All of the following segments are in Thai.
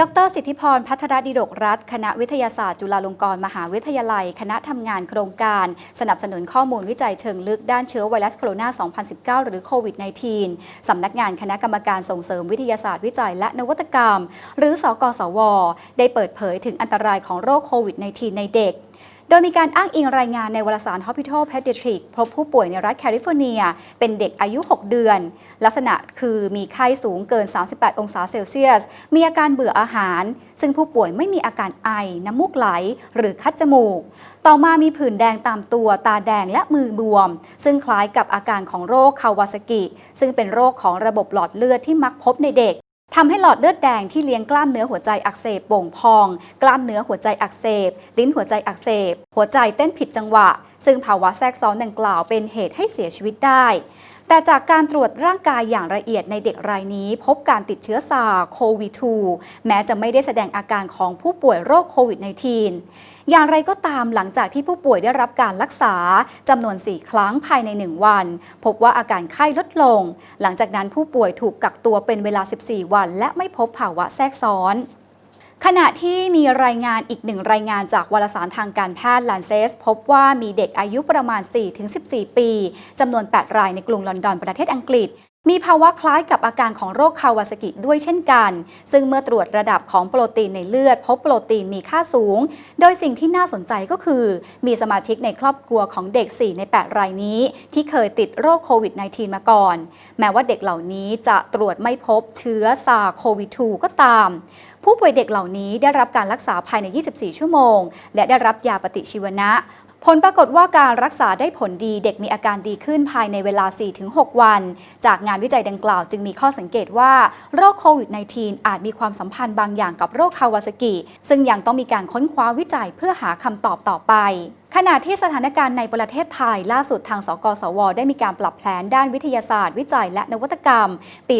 ดรสิทธิพร พัทรดิดกรัฐ คณะวิทยาศาสตร์ จุฬาลงกรณ์มหาวิทยาลัย คณะทำงานโครงการ สนับสนุนข้อมูลวิจัยเชิงลึกด้านเชื้อไวรัสโคโรนา 2019 หรือโควิด -19 สำนักงานคณะกรรมการส่งเสริมวิทยาศาสตร์วิจัยและนวัตกรรม หรือสกสว ได้เปิดเผยถึงอันตรายของโรคโควิด -19 ในเด็ก โดยมีการอ้างอิงรายงานในวารสาร Hospital Pediatric พบผู้ป่วยในรัฐแคลิฟอร์เนีย เป็นเด็กอายุ 6 เดือน ลักษณะคือมีไข้สูงเกิน 38 องศาเซลเซียส มีอาการเบื่ออาหาร ซึ่งผู้ป่วยไม่มีอาการไอ น้ำมูกไหล หรือคัดจมูก ต่อมามีผื่นแดงตามตัว ตาแดงและมือบวม ซึ่งคล้ายกับอาการของโรคคาวาซากิ ซึ่งเป็นโรคของระบบหลอดเลือดที่มักพบในเด็ก ทำให้หลอดเลือดแดงที่เลี้ยงกล้ามเนื้อหัวใจอักเสบโป่งพอง กล้ามเนื้อหัวใจอักเสบ ลิ้นหัวใจอักเสบ หัวใจเต้นผิดจังหวะ ซึ่งภาวะแทรกซ้อนดังกล่าวเป็นเหตุให้เสียชีวิตได้ แต่จากการตรวจร่างกายอย่างละเอียดในเด็กรายนี้ พบการติดเชื้อซาโควิด 2 แม้จะไม่ได้แสดงอาการของผู้ป่วยโรคโควิด -19 อย่างไรก็ตามหลังจากที่ผู้ป่วยได้รับการรักษาจำนวน 4 ครั้งภายใน 1 วัน พบว่าอาการไข้ลดลง หลังจากนั้นผู้ป่วยถูกกักตัวเป็นเวลา 14 วัน และไม่พบภาวะแทรกซ้อน ขณะที่มีรายงานอีกหนึ่งรายงานจากวารสารทางการแพทย์ลันเซส พบว่ามีเด็กอายุประมาณ 4-14 ปีจำนวน 8 รายในกรุงลอนดอนประเทศอังกฤษ มีภาวะคล้ายกับอาการของโรคคาวาซากิด้วยเช่นกัน ซึ่งเมื่อตรวจระดับของโปรตีนในเลือด พบโปรตีนมีค่าสูง โดยสิ่งที่น่าสนใจก็คือ มีสมาชิกในครอบครัวของเด็ก 4 ใน 8 รายนี้ ที่เคยติดโรคโควิด -19 มาก่อน แม้ว่าเด็กเหล่านี้จะตรวจไม่พบเชื้อซาโควิด 2 ก็ตาม ผู้ป่วยเด็กเหล่านี้ได้รับการรักษาภายใน 24 ชั่วโมง และได้รับยาปฏิชีวนะ ผลปรากฏว่าการรักษาได้ผลดีเด็กมีอาการดีขึ้นภายในเวลา 4-6 วัน จากงานวิจัยดังกล่าวจึงมีข้อสังเกตว่าโรคโควิด -19 อาจมีความสัมพันธ์บางอย่างกับโรคคาวาซากิ ซึ่งยังต้องมีการค้นคว้าวิจัยเพื่อหาคำตอบต่อไปขณะที่สถานการณ์ในประเทศไทย ล่าสุดทางสกสว ได้มีการปรับแผนด้านวิทยาศาสตร์ วิจัยและนวัตกรรม ปี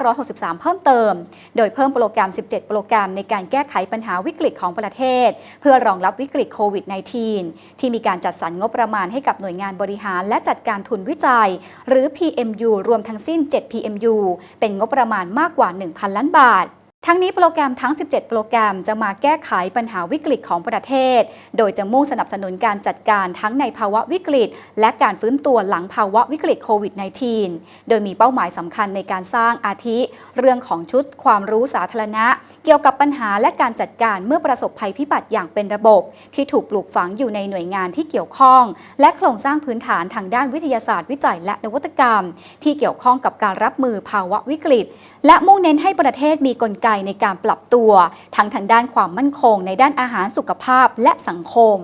2563 เพิ่มเติม โดยเพิ่มโปรแกรม 17 โปรแกรมในการแก้ไขปัญหาวิกฤตของประเทศ เพื่อรองรับวิกฤตโควิด -19 ที่มีการจัดสรรงบประมาณให้กับหน่วยงานบริหาร และจัดการทุนวิจัย หรือ PMU รวมทั้งสิ้น 7 PMU เป็นงบประมาณมากกว่า 1,000 ล้านบาท ทั้งนี้โปรแกรมทั้ง 17 โปรแกรมจะมาแก้ไขปัญหาวิกฤตของประเทศ โดยจะมุ่งสนับสนุนการจัดการทั้งในภาวะวิกฤต และการฟื้นตัวหลังภาวะวิกฤตโควิด -19 โดยมีเป้าหมายสำคัญในการสร้างอาทิ เรื่องของชุดความรู้สาธารณะ เกี่ยวกับปัญหาและการจัดการเมื่อประสบภัยพิบัติอย่างเป็นระบบ ที่ถูกปลูกฝังอยู่ในหน่วยงานที่เกี่ยวข้อง และโครงสร้างพื้นฐานทางด้านวิทยาศาสตร์วิจัย และนวัตกรรม ที่เกี่ยวข้องกับการรับมือภาวะวิกฤต และมุ่งเน้นให้ประเทศมีกลไกในการปรับตัว ทั้งทางด้านความมั่นคงในด้านอาหารสุขภาพและสังคม